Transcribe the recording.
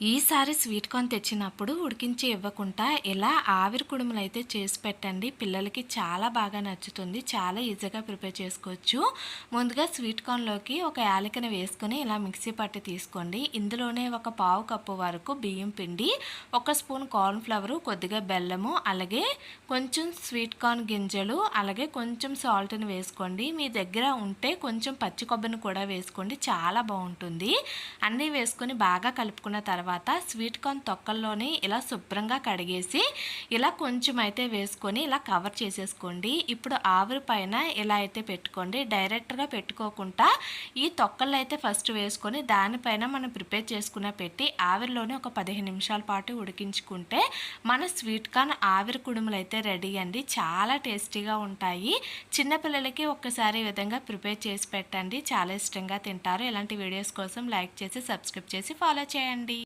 ఈసారి sweet corn తెచ్చినప్పుడు ఉడికించి ఇవ్వకుండా ఇలా ఆవిరి కుడుములు అయితే చేసి పెట్టండి. పిల్లలకి చాలా బాగా నచ్చుతుంది. చాలా ఈజీగా ప్రిపేర్ చేసుకోవచ్చు. ముందుగా స్వీట్ కార్న్లోకి ఒక యాలకని వేసుకొని ఇలా మిక్సీ పట్టి తీసుకోండి. ఇందులోనే ఒక పావు కప్పు వరకు బియ్యం పిండి ఒక స్పూన్ కార్న్ ఫ్లవర్ కొద్దిగా బెల్లము అలాగే కొంచెం స్వీట్ కార్న్ గింజలు అలాగే కొంచెం సాల్ట్ని వేసుకోండి. మీ దగ్గర ఉంటే కొంచెం పచ్చి కొబ్బరిని కూడా వేసుకోండి. చాలా బాగుంటుంది. అన్నీ వేసుకొని బాగా కలుపుకున్న తర్వాత తర్వాత స్వీట్ కార్న్ తొక్కల్లోని ఇలా శుభ్రంగా కడిగేసి ఇలా కొంచెం అయితే వేసుకొని ఇలా కవర్ చేసేసుకోండి. ఇప్పుడు ఆవిరి పైన ఇలా అయితే పెట్టుకోండి. డైరెక్ట్గా పెట్టుకోకుండా ఈ తొక్కలు అయితే ఫస్ట్ వేసుకొని దానిపైన మనం ప్రిపేర్ చేసుకున్న పెట్టి ఆవిరిలోనే ఒక పదిహేను నిమిషాల పాటు ఉడికించుకుంటే మన స్వీట్ కార్న్ ఆవిరి కుడుములు అయితే రెడీ అండి. చాలా టేస్టీగా ఉంటాయి. చిన్నపిల్లలకి ఒక్కసారి ఈ విధంగా ప్రిపేర్ చేసి పెట్టండి. చాలా ఇష్టంగా తింటారు. ఇలాంటి వీడియోస్ కోసం లైక్ చేసి సబ్స్క్రైబ్ చేసి ఫాలో చేయండి.